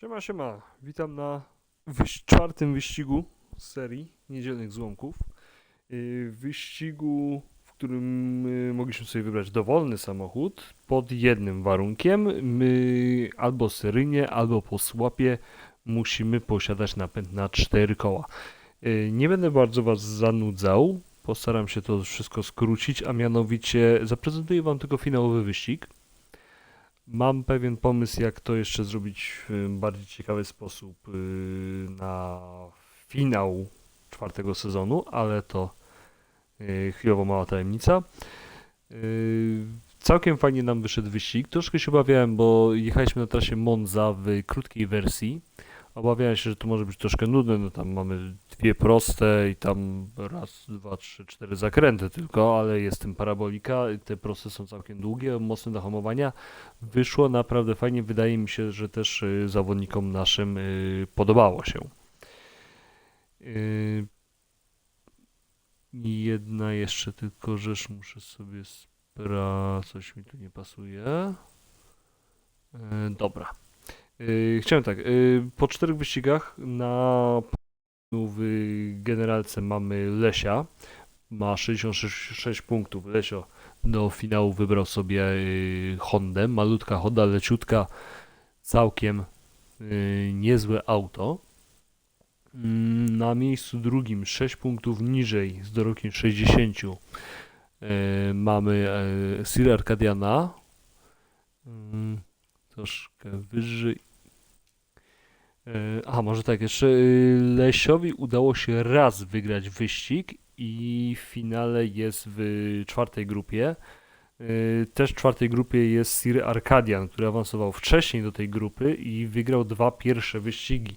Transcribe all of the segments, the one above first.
Siema, siema. Witam na wyś- czwartym wyścigu z serii Niedzielnych Złomków. Yy, Wyścigu, w którym yy, mogliśmy sobie wybrać dowolny samochód pod jednym warunkiem. My albo seryjnie, albo po słapie musimy posiadać napęd na cztery koła. Yy, Nie będę bardzo Was zanudzał. Postaram się to wszystko skrócić, a mianowicie zaprezentuję Wam tylko finałowy wyścig. Mam pewien pomysł, jak to jeszcze zrobić w bardziej ciekawy sposób y, na finał czwartego sezonu, ale to y, chwilowo mała tajemnica. Y, Całkiem fajnie nam wyszedł wyścig. Troszkę się obawiałem, bo jechaliśmy na trasie Monza w krótkiej wersji. Obawiałem się, że to może być troszkę nudne. No tam mamy dwie proste i tam raz, dwa, trzy, cztery zakręty tylko, ale jest tym parabolika. Te proste są całkiem długie, mocne do hamowania. Wyszło naprawdę fajnie. Wydaje mi się, że też y, zawodnikom naszym y, podobało się. Y, jedna jeszcze tylko rzecz muszę sobie spra... Coś mi tu nie pasuje. Dobra. Y, Chciałem tak. y, Po czterech wyścigach na w generalce mamy Lesia. Ma 66 punktów. Lesio do finału wybrał sobie y, Hondę. Malutka Honda, leciutka, całkiem y, niezłe auto. Mm, Na miejscu drugim 6 punktów niżej z dorobkiem 60 y, mamy y, Sir. Mm, Troszkę wyżej. A, może tak, jeszcze y, Lesiowi udało się raz wygrać wyścig i w finale jest w czwartej grupie. Y, Też w czwartej grupie jest Sir Arkadian, który awansował wcześniej do tej grupy i wygrał dwa pierwsze wyścigi.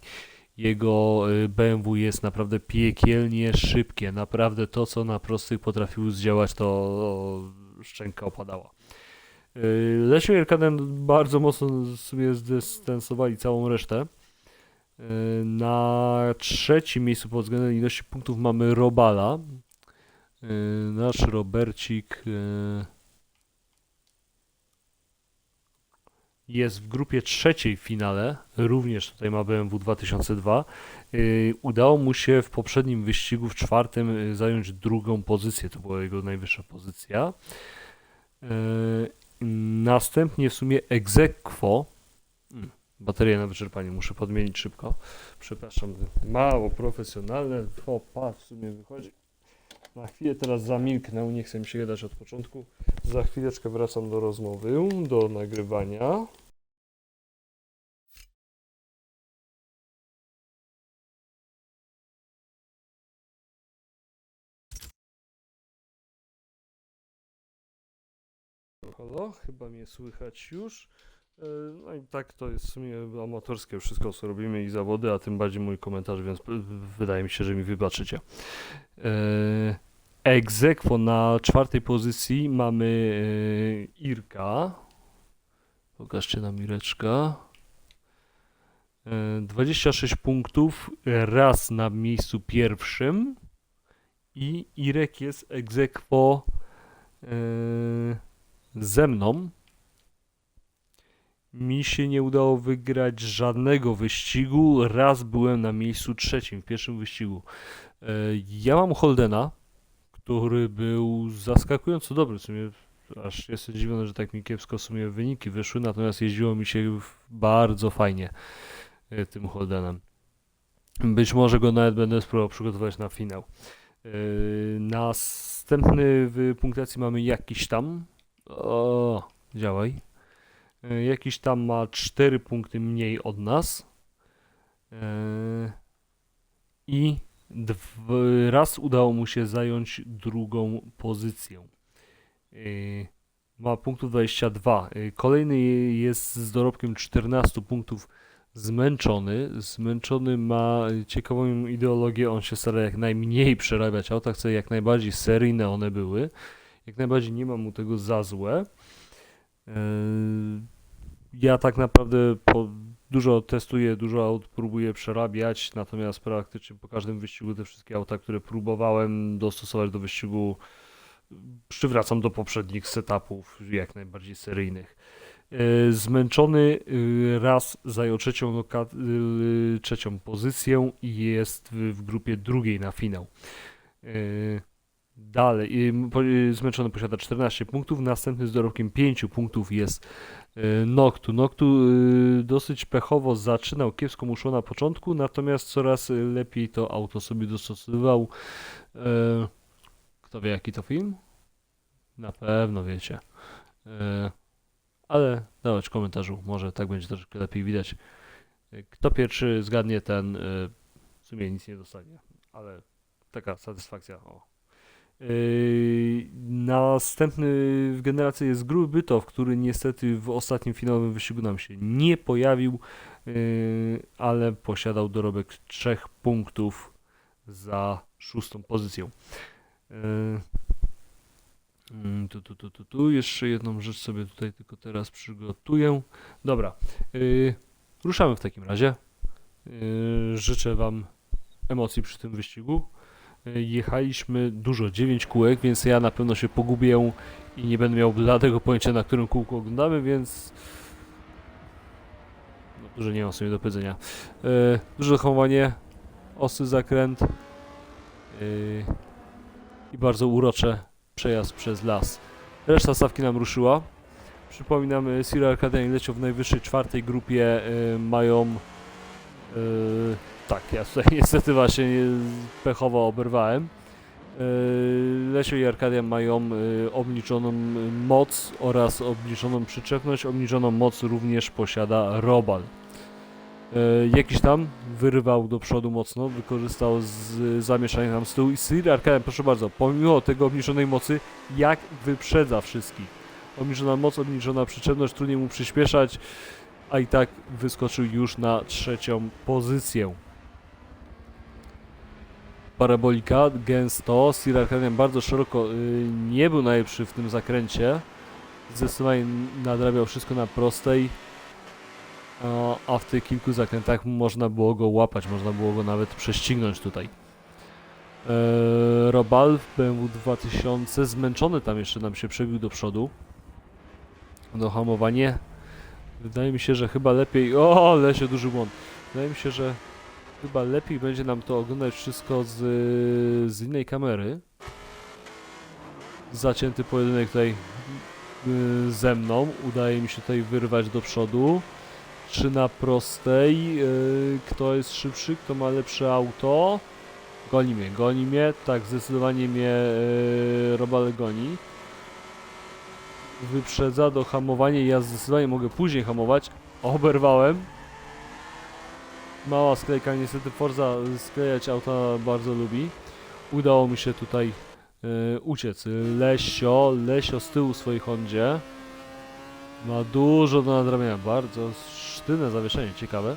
Jego y, BMW jest naprawdę piekielnie szybkie. Naprawdę to, co na prostych potrafił zdziałać, to szczęka opadała. Y, Lesiu i Arkadian bardzo mocno sobie zdystansowali całą resztę. Y, Na trzecim miejscu pod względem ilości punktów mamy Robala. Y, Nasz Robercik jest w grupie trzeciej w finale. Również tutaj ma BMW 2002. Y, Udało mu się w poprzednim wyścigu, w czwartym, zająć drugą pozycję. To była jego najwyższa pozycja. Następnie w sumie Exequo. Mm, Bateria na wyczerpanie muszę podmienić szybko. Przepraszam, mało profesjonalne. Opa, w sumie wychodzi. Na chwilę teraz zamilknę, nie chcę mi się gadać od początku. Za chwileczkę wracam do rozmowy, do nagrywania. Halo, chyba mnie słychać już. E, No i tak to jest w sumie amatorskie wszystko co robimy i zawody, a tym bardziej mój komentarz, więc wydaje mi się, że mi wybaczycie. E, Egzekwo na czwartej pozycji mamy e, Irka. Pokażcie nam Ireczka. E, 26 punktów, raz na miejscu pierwszym. I Irek jest egzekwo ze mną. Mi się nie udało wygrać żadnego wyścigu. Raz byłem na miejscu trzecim w pierwszym wyścigu. E, Ja mam Holdena, który był zaskakująco dobry. W sumie aż jestem zdziwiony, że tak mi kiepsko w sumie wyniki wyszły, natomiast jeździło mi się bardzo fajnie e, tym Holdenem. Być może go nawet będę spróbował przygotować na finał. E, Następny w punktacji mamy jakiś tam. O, działaj. E, Jakiś tam ma 4 punkty mniej od nas. E, I raz udało mu się zająć drugą pozycję. E, Ma punktów 22. E, Kolejny je- jest z dorobkiem 14 punktów zmęczony. Zmęczony ma ciekawą ideologię. On się stara jak najmniej przerabiać auta. Chce jak najbardziej seryjne one były. Jak najbardziej nie ma mu tego za złe. Yy, Ja tak naprawdę dużo testuję, dużo aut próbuję przerabiać, natomiast praktycznie po każdym wyścigu te wszystkie auta, które próbowałem dostosować do wyścigu, przywracam do poprzednich setupów, jak najbardziej seryjnych. E, Zmęczony y, raz zajął trzecią, trzecią pozycję i jest w grupie drugiej na finał. E, Dalej, zmęczony posiada 14 punktów, następny z dorobkiem 5 punktów jest e, Noctu. Noctu y, dosyć pechowo zaczynał, kiepsko mu szło na początku, natomiast coraz lepiej to auto sobie dostosowywał. E, Kto wie jaki to film? Na pewno wiecie. E, Ale dawać w komentarzu, może tak będzie troszkę lepiej widać. E, Kto pierwszy zgadnie, ten e, w sumie nic nie dostanie, ale taka satysfakcja. O. Yy, następny w generacji jest Gruby Bytow, który niestety w ostatnim finałowym wyścigu nam się nie pojawił, yy, ale posiadał dorobek trzech punktów za szóstą pozycję. Yy, mm, tu, tu, tu, tu, tu. Jeszcze jedną rzecz sobie tutaj tylko teraz przygotuję. Dobra, yy, ruszamy w takim razie. Yy, życzę Wam emocji przy tym wyścigu. Yy, Jechaliśmy dużo, 9 kółek, więc ja na pewno się pogubię i nie będę miał bladego pojęcia, na którym kółku oglądamy, więc no, dużo nie mam sobie do powiedzenia. Yy, duże hamowanie, ostry zakręt yy, i bardzo urocze przejazd przez las. Reszta stawki nam ruszyła. Przypominam, y, Sierra Arcadia i leciał w najwyższej czwartej grupie, y, mają y, tak, ja tutaj niestety właśnie pechowo oberwałem. Y, Lesio i Arkadia mają y, obliczoną y, moc oraz obliczoną przyczepność. Obliczoną moc również posiada Robal. Jakiś tam wyrywał do przodu mocno, wykorzystał z zamieszania tam z tyłu i Sir Arkadia, proszę bardzo, pomimo tego obniżonej mocy, jak wyprzedza wszystkich. Obniżona moc, obniżona przyczepność, trudniej mu przyspieszać, a i tak wyskoczył już na trzecią pozycję. Parabolika gęsto, Sir Arcadian bardzo szeroko y, nie był najlepszy w tym zakręcie. Zdecydowanie nadrabiał wszystko na prostej, a, w tych kilku zakrętach można było go łapać, można było go nawet prześcignąć tutaj. Eee, Robal w BMW 2000 zmęczony tam jeszcze nam się przebił do przodu. Do hamowanie. Wydaje mi się, że chyba lepiej. O, lesie duży błąd. Wydaje mi się, że chyba lepiej będzie nam to oglądać wszystko z, z innej kamery. Zacięty pojedynek tutaj y, ze mną. Udaje mi się tutaj wyrwać do przodu. Czy na prostej? Y, Kto jest szybszy? Kto ma lepsze auto? Goni mnie, goni mnie. Tak, zdecydowanie mnie y, Robal goni. Wyprzedza do hamowania. Ja zdecydowanie mogę później hamować. Oberwałem. Mała sklejka, niestety Forza sklejać auta bardzo lubi. Udało mi się tutaj e, uciec. Lesio, Lesio z tyłu swojej Hondzie. Ma dużo do nadrabiania, bardzo sztywne zawieszenie, ciekawe.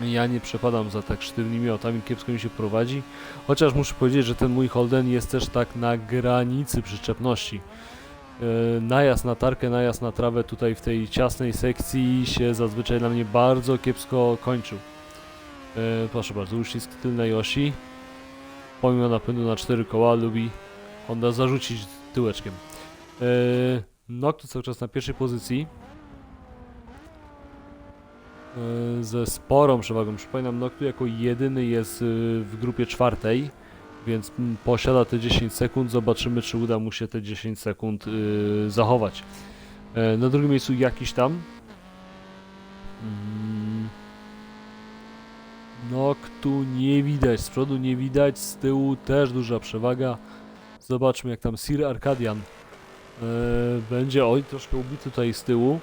Ja nie przepadam za tak sztywnymi autami, kiepsko mi się prowadzi. Chociaż muszę powiedzieć, że ten mój Holden jest też tak na granicy przyczepności. E, najazd na tarkę, najazd na trawę tutaj w tej ciasnej sekcji się zazwyczaj dla mnie bardzo kiepsko kończył. E, proszę bardzo, uścisk tylnej osi. Pomimo napędu na cztery koła lubi Honda zarzucić tyłeczkiem. E, Noctu cały czas na pierwszej pozycji. Ze sporą przewagą. Przypominam, Noctu jako jedyny jest w grupie czwartej więc posiada te 10 sekund. Zobaczymy, czy uda mu się te 10 sekund yy, zachować. E, na drugim miejscu jakiś tam. Mm. Noktu nie widać, z przodu nie widać, z tyłu też duża przewaga. Zobaczmy, jak tam Sir Arcadian e, będzie. Oj, troszkę ubity tutaj z tyłu.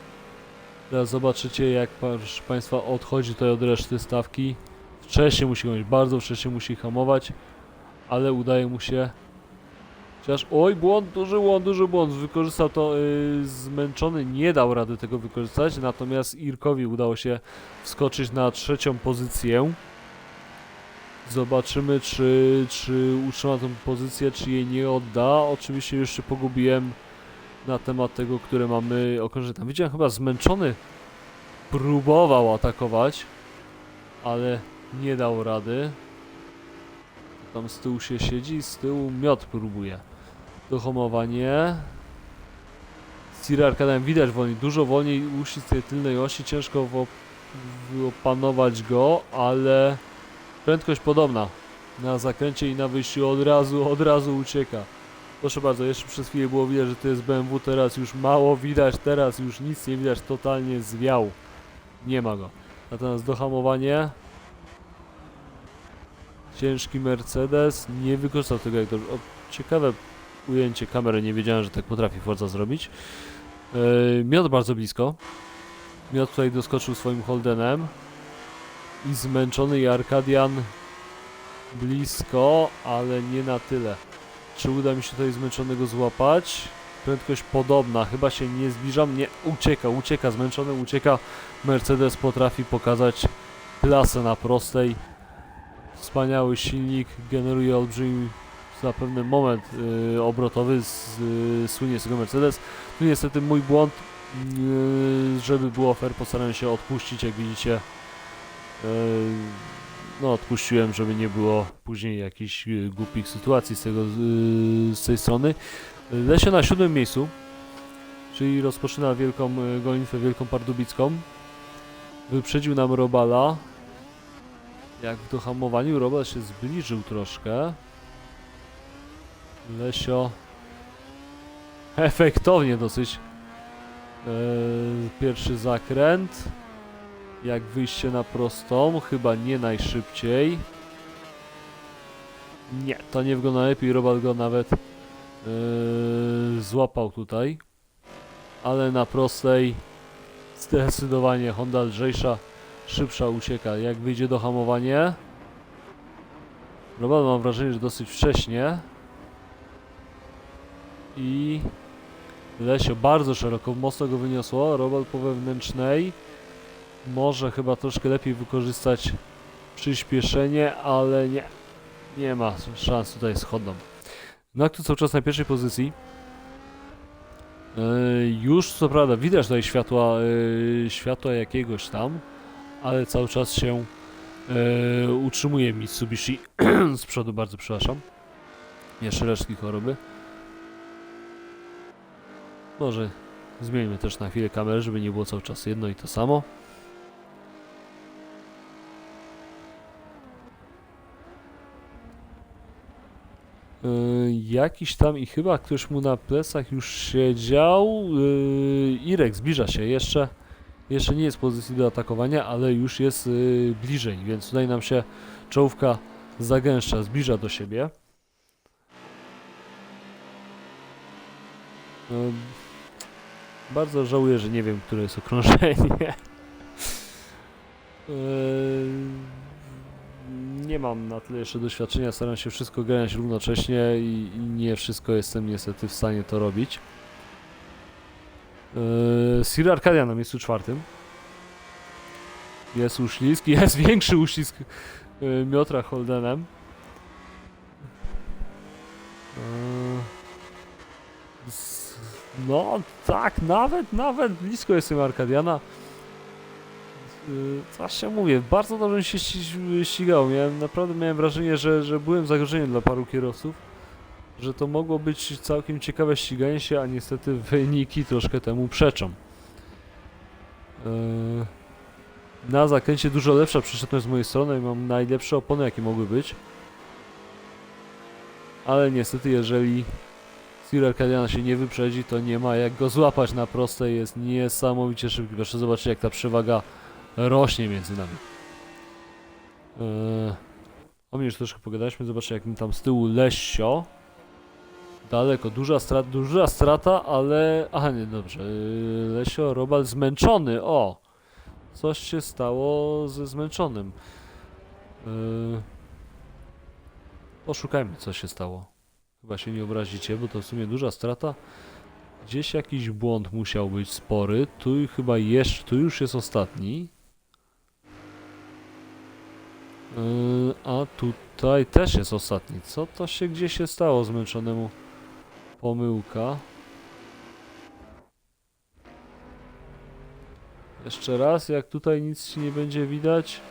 Teraz zobaczycie, jak proszę Państwa odchodzi tutaj od reszty stawki. Wcześniej musi gonić, bardzo wcześnie musi hamować ale udaje mu się. Chociaż, oj, błąd, duży błąd, duży błąd. Wykorzystał to yy, zmęczony, nie dał rady tego wykorzystać. Natomiast Irkowi udało się wskoczyć na trzecią pozycję. Zobaczymy, czy, czy utrzyma tą pozycję, czy jej nie odda. Oczywiście już się pogubiłem na temat tego, które mamy okrążenie. Tam widziałem chyba zmęczony próbował atakować, ale nie dał rady. Tam z tyłu się siedzi, z tyłu miot próbuje. Dohamowanie. Siri Arcadian widać wolniej, dużo wolniej uścisk tej tylnej osi, ciężko opanować go, ale prędkość podobna. Na zakręcie i na wyjściu od razu, od razu ucieka. Proszę bardzo, jeszcze przez chwilę było widać, że to jest BMW, teraz już mało widać, teraz już nic nie widać, totalnie zwiał. Nie ma go. Natomiast dohamowanie. Ciężki Mercedes, nie wykorzystał tego jak dobrze. O, ciekawe ujęcie kamery, nie wiedziałem, że tak potrafi Forza zrobić. Yy, miot bardzo blisko. Miot tutaj doskoczył swoim Holdenem. I zmęczony i Arkadian blisko, ale nie na tyle. Czy uda mi się tutaj zmęczonego złapać? Prędkość podobna, chyba się nie zbliżam, nie, ucieka, ucieka, zmęczony ucieka. Mercedes potrafi pokazać klasę na prostej. Wspaniały silnik, generuje olbrzymi na pewien moment y, obrotowy, z, y, słynie z tego Mercedes. Tu niestety mój błąd, y, żeby było fair, postaram się odpuścić, jak widzicie. Y, no odpuściłem, żeby nie było później jakichś y, głupich sytuacji z, tego, y, z tej strony. Lesio na siódmym miejscu, czyli rozpoczyna wielką y, gonitwę wielką pardubicką. Wyprzedził nam Robala. Jak w dohamowaniu Robal się zbliżył troszkę. Lesio efektownie dosyć. Yy, pierwszy zakręt. Jak wyjście na prostą, chyba nie najszybciej. Nie, to nie wygląda lepiej. Robal go nawet yy, złapał tutaj. Ale na prostej zdecydowanie Honda lżejsza, szybsza ucieka. Jak wyjdzie do hamowanie. Robal mam wrażenie, że dosyć wcześnie. I Lesio bardzo szeroko, mocno go wyniosło. Robal po wewnętrznej. Może chyba troszkę lepiej wykorzystać przyspieszenie, ale nie. Nie ma szans tutaj z Hondą. No tu cały czas na pierwszej pozycji. Yy, już co prawda widać tutaj światła, yy, światła jakiegoś tam, ale cały czas się yy, utrzymuje Mitsubishi z przodu, bardzo przepraszam. Jeszcze resztki choroby. Może zmieńmy też na chwilę kamerę, żeby nie było cały czas jedno i to samo. Yy, jakiś tam i chyba ktoś mu na plecach już siedział. Yy, Irek zbliża się jeszcze. Jeszcze nie jest w pozycji do atakowania, ale już jest yy, bliżej, więc tutaj nam się czołówka zagęszcza, zbliża do siebie. No, bardzo żałuję, że nie wiem, które jest okrążenie. Yy, nie mam na tyle jeszcze doświadczenia, staram się wszystko ganiać równocześnie i, i nie wszystko jestem niestety w stanie to robić. Yy, Sir Arcadia na miejscu czwartym. Jest uślizg, jest większy uścisk yy, Miotra Holdenem. Yy, no tak, nawet, nawet blisko jestem Arkadiana. Yy, Co się mówię, bardzo dobrze się ści- ścigało. Miałem, naprawdę miałem wrażenie, że, że byłem zagrożeniem dla paru kierowców. Że to mogło być całkiem ciekawe ściganie się, a niestety wyniki troszkę temu przeczą. Yy, Na zakręcie dużo lepsza przyszedłem z mojej strony i mam najlepsze opony jakie mogły być. Ale niestety jeżeli Sir Arcadiana się nie wyprzedzi, to nie ma jak go złapać na prostej. Jest niesamowicie szybki. Proszę zobaczyć jak ta przewaga rośnie między nami. Eee, o mnie już troszkę pogadaliśmy, zobaczcie jak mi tam z tyłu Lesio. Daleko, duża strata, duża strata, ale... Aha, nie, dobrze. Eee, Lesio, Robal zmęczony, o! Coś się stało ze zmęczonym. Eee, poszukajmy, co się stało. Chyba się nie obrazicie, bo to w sumie duża strata. Gdzieś jakiś błąd musiał być spory. Tu chyba jeszcze, tu już jest ostatni. Yy, a tutaj też jest ostatni. Co to się gdzieś się stało zmęczonemu? Pomyłka. Jeszcze raz, jak tutaj nic się nie będzie widać.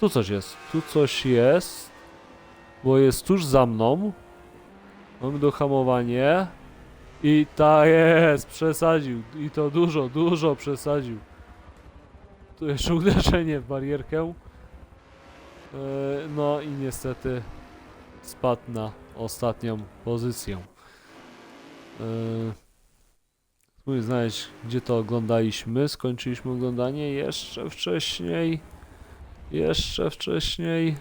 Tu coś jest, tu coś jest. Bo jest tuż za mną. Mamy dohamowanie. I tak jest, przesadził. I to dużo, dużo przesadził. Tu jeszcze uderzenie w barierkę. E, No i niestety spadł na ostatnią pozycję. Spróbuję znaleźć, gdzie to oglądaliśmy. Skończyliśmy oglądanie jeszcze wcześniej. Jeszcze wcześniej.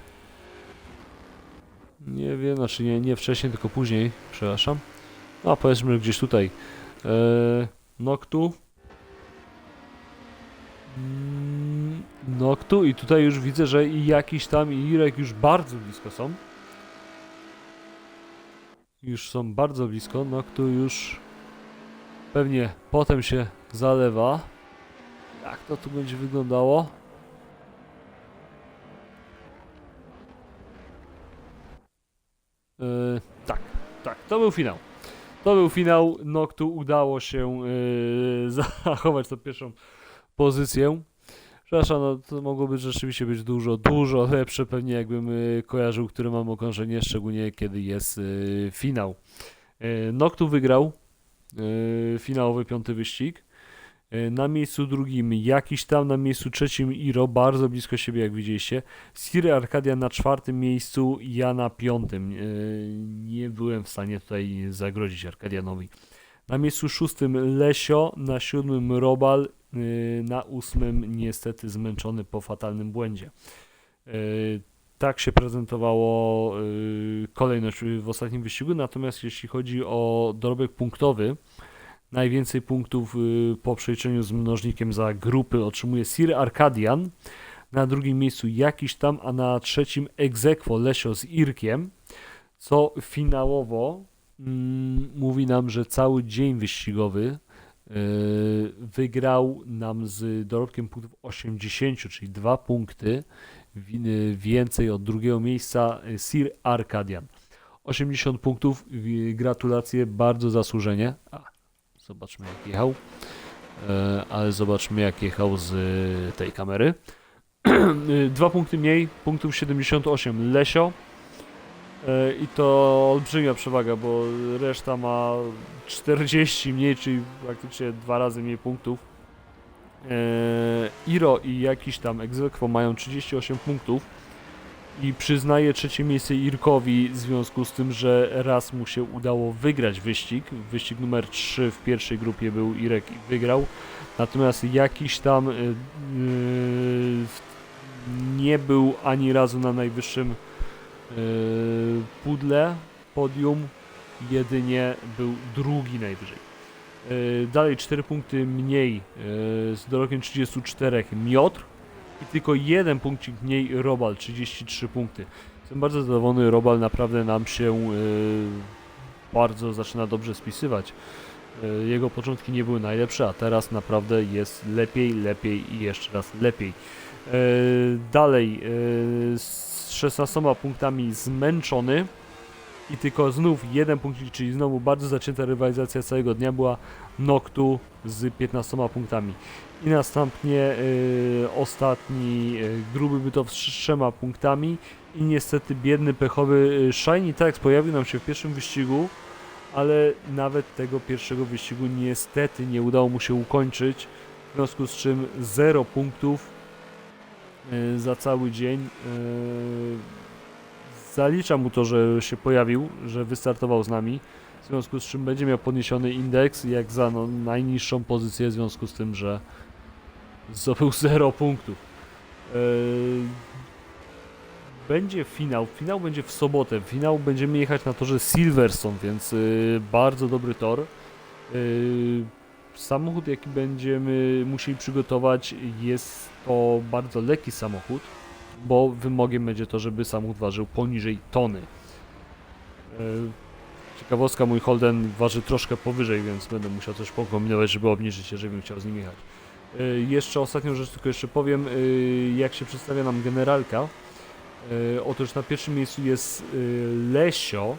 Nie wiem, znaczy nie, nie wcześniej, tylko później, przepraszam. A powiedzmy gdzieś tutaj. Eee, Noctu. Mm, Noctu i tutaj już widzę, że i jakiś tam i Irek już bardzo blisko są. Już są bardzo blisko. Noctu już pewnie potem się zalewa. Jak to tu będzie wyglądało? Yy, tak, tak, to był finał. To był finał. Noctu udało się yy, zachować tą pierwszą pozycję. Przepraszam, no to mogłoby rzeczywiście być dużo, dużo lepsze pewnie jakbym yy, kojarzył, które mam okrążenie, szczególnie kiedy jest yy, finał. Yy, Noctu wygrał yy, finałowy piąty wyścig. Na miejscu drugim jakiś tam, na miejscu trzecim Iro, bardzo blisko siebie jak widzieliście. Sir Arcadia na czwartym miejscu, ja na piątym. Nie byłem w stanie tutaj zagrozić Arkadianowi. Na miejscu szóstym Lesio, na siódmym Robal, na ósmym niestety zmęczony po fatalnym błędzie. Yy, Tak się prezentowało yy, kolejność w ostatnim wyścigu, natomiast jeśli chodzi o dorobek punktowy, najwięcej punktów po przeliczeniu z mnożnikiem za grupy otrzymuje Sir Arkadian, na drugim miejscu jakiś tam, a na trzecim Egzekwo Lesio z Irkiem, co finałowo mm, mówi nam, że cały dzień wyścigowy wygrał nam z dorobkiem punktów 80, czyli dwa punkty więcej od drugiego miejsca y, Sir Arkadian. 80 punktów, gratulacje, bardzo zasłużenie. A, zobaczmy jak jechał. E, ale zobaczmy jak jechał z y, tej kamery. Y, Dwa punkty mniej, punktów 78 Lesio. E, I to olbrzymia przewaga, bo reszta ma 40 mniej, czyli praktycznie dwa razy mniej punktów. E, Iro i jakiś tam Exequo mają 38 punktów i przyznaję trzecie miejsce Irkowi w związku z tym, że raz mu się udało wygrać wyścig. Wyścig numer 3 w pierwszej grupie był Irek i wygrał. Natomiast jakiś tam y, y, nie był ani razu na najwyższym pudle, podium, jedynie był drugi najwyżej. Y, Dalej 4 punkty mniej y, z dorobkiem 34 Miotr i tylko jeden punkcik mniej Robal, 33 punkty. Jestem bardzo zadowolony, Robal naprawdę nam się bardzo zaczyna dobrze spisywać. Jego początki nie były najlepsze, a teraz naprawdę jest lepiej, lepiej i jeszcze raz lepiej. Dalej z 16 punktami zmęczony. I tylko znów jeden punkcik, czyli znowu bardzo zacięta rywalizacja całego dnia była Noctu z 15 punktami. I następnie y, ostatni y, gruby bytow z trzema punktami. I niestety biedny pechowy y, Shiny Tax pojawił nam się w pierwszym wyścigu, ale nawet tego pierwszego wyścigu niestety nie udało mu się ukończyć, w związku z czym 0 punktów za cały dzień. y, Zaliczam mu to, że się pojawił, że wystartował z nami, w związku z czym będzie miał podniesiony indeks jak za no, najniższą pozycję, w związku z tym, że zdobył 0 punktów. Yy, Będzie finał, finał będzie w sobotę, finał będziemy jechać na torze Silverstone, więc bardzo dobry tor. Samochód jaki będziemy musieli przygotować jest to bardzo lekki samochód, bo wymogiem będzie to, żeby samochód ważył poniżej tony. E, Ciekawostka, mój Holden waży troszkę powyżej, więc będę musiał coś pokombinować, żeby obniżyć się, żebym chciał z nim jechać. E, Jeszcze ostatnią rzecz tylko jeszcze powiem, e, jak się przedstawia nam generalka. Otóż na pierwszym miejscu jest Lesio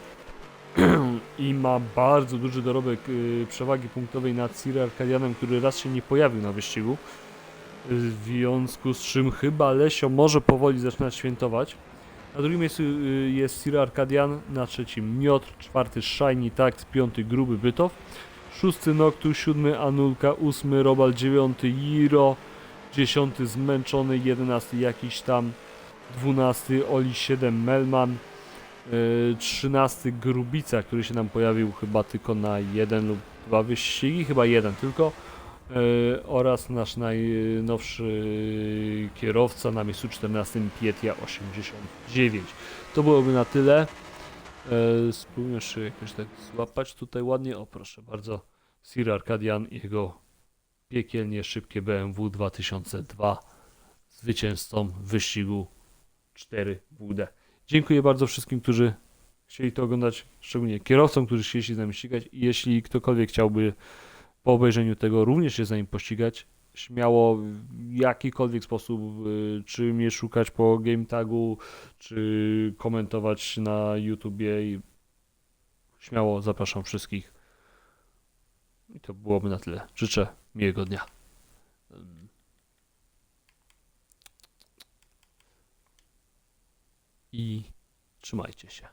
i ma bardzo duży dorobek e, przewagi punktowej nad Sir Arkadianem, który raz się nie pojawił na wyścigu. W związku z czym chyba Lesio może powoli zaczynać świętować. Na drugim miejscu y, jest Sir Arkadian, na trzecim Miotr, czwarty Shiny Tact, piąty Gruby Bytow. szósty Noctus, siódmy Anulka, ósmy Robal, dziewiąty Jiro, dziesiąty Zmęczony, jedenasty jakiś tam, dwunasty Oli 7 Melman, yy, trzynasty Grubica, który się nam pojawił chyba tylko na jeden lub dwa wyścigi, chyba jeden tylko. yy, oraz nasz najnowszy kierowca na miejscu 14 Pietia 89. To byłoby na tyle. E, spróbujmy jeszcze jakoś tak złapać tutaj ładnie. O proszę bardzo. Sir Arkadian i jego piekielnie szybkie BMW 2002 zwycięzcą wyścigu 4WD. Dziękuję bardzo wszystkim, którzy chcieli to oglądać, szczególnie kierowcom, którzy chcieli się z nami ścigać i jeśli ktokolwiek chciałby po obejrzeniu tego również się z nami pościgać, śmiało w jakikolwiek sposób, czy mnie szukać po game tagu, czy komentować na YouTubie i śmiało zapraszam wszystkich. I to byłoby na tyle. Życzę miłego dnia. I trzymajcie się.